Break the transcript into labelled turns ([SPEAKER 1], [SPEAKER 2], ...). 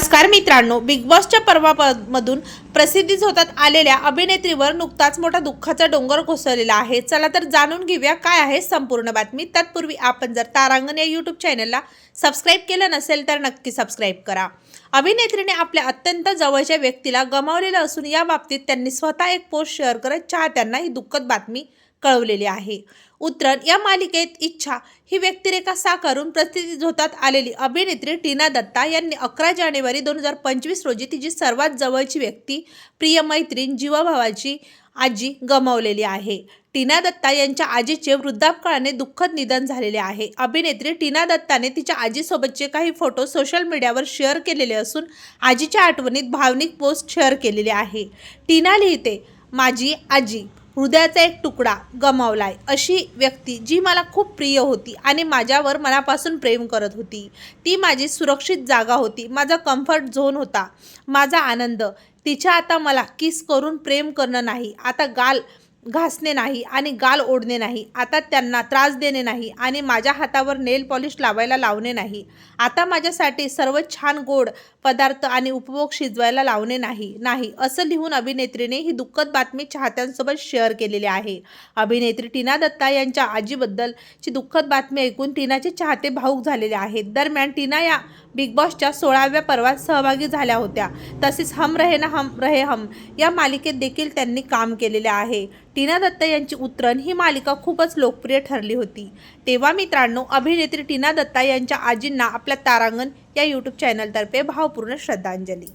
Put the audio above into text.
[SPEAKER 1] नमस्कार मित्रांनो बिग बॉसच्या पर्वामधून प्रसिद्धीच होतात आलेल्या अभिनेत्रीवर नुकताच मोठा दुःखाचा डोंगर कोसळलेला आहे. चला तर जाणून घेऊया काय आहे संपूर्ण बातमी. तत्पूर्वी आपण जर तारांगण या यूट्यूब चॅनलला सबस्क्राईब केलं नसेल तर नक्की सबस्क्राईब करा. अभिनेत्रीने आपल्या अत्यंत जवळच्या व्यक्तीला गमावलेलं असून या बाबतीत त्यांनी स्वतः एक पोस्ट शेअर करत चाहत्यांना ही दुःखद बातमी कळवलेले आहे. उतरण या मालिकेत इच्छा ही व्यक्तिरेखा साकारून प्रसिद्धीत होतात आलेली अभिनेत्री टीना दत्ता यांनी अकरा जानेवारी दोन हजार पंचवीस रोजी तिची सर्वात जवळची व्यक्ती प्रिय मैत्रीण जीवाभावाची आजी गमावलेली आहे. टीना दत्ता यांच्या आजीचे वृद्धापकाळाने दुःखद निधन झालेले आहे. अभिनेत्री टीना दत्ताने तिच्या आजीसोबतचे काही फोटो सोशल मीडियावर शेअर केलेले असून आजीच्या आठवणीत भावनिक पोस्ट शेअर केलेली आहे. टीना लिहिते माझी आजी हृदयाचा एक तुकडा गमावलाय अशी व्यक्ती जी मला खूप प्रिय होती आणि माझ्यावर मनापासून प्रेम करत होती. ती माझी सुरक्षित जागा होती. माझा कम्फर्ट झोन होता. माझा आनंद. तिच्या आता मला किस करून प्रेम करणं नाही. आता गाल घासणे नाही आणि गाल ओढणे नाही. आता त्यांना त्रास देणे नाही आणि माझ्या हातावर नेल पॉलिश लावायला लावणे नाही. आता माझ्यासाठी सर्व छान गोड पदार्थ आणि उपभोग शिजवायला लावणे नाही नाही असं लिहून अभिनेत्रीने ही दुःखद बातमी चाहत्यांसोबत शेअर केलेली आहे. अभिनेत्री टीना दत्ता यांच्या आजीबद्दलची दुःखद बातमी ऐकून टीनाचे चाहते भाऊक झालेले आहेत. दरम्यान टीना या बिग बॉसच्या सोळाव्या पर्वात सहभागी झाल्या होत्या. तसेच हम रहे ना हम रहे हम या मालिकेत देखील त्यांनी काम केलेले आहे. टीना दत्त यांची उतरण ही मालिका खूपच लोकप्रिय ठरली होती. तेव्हा मित्रांनो अभिनेत्री टीना दत्ता यांच्या आजींना आपल्या तारांगण या यूट्यूब चॅनलतर्फे भावपूर्ण श्रद्धांजली.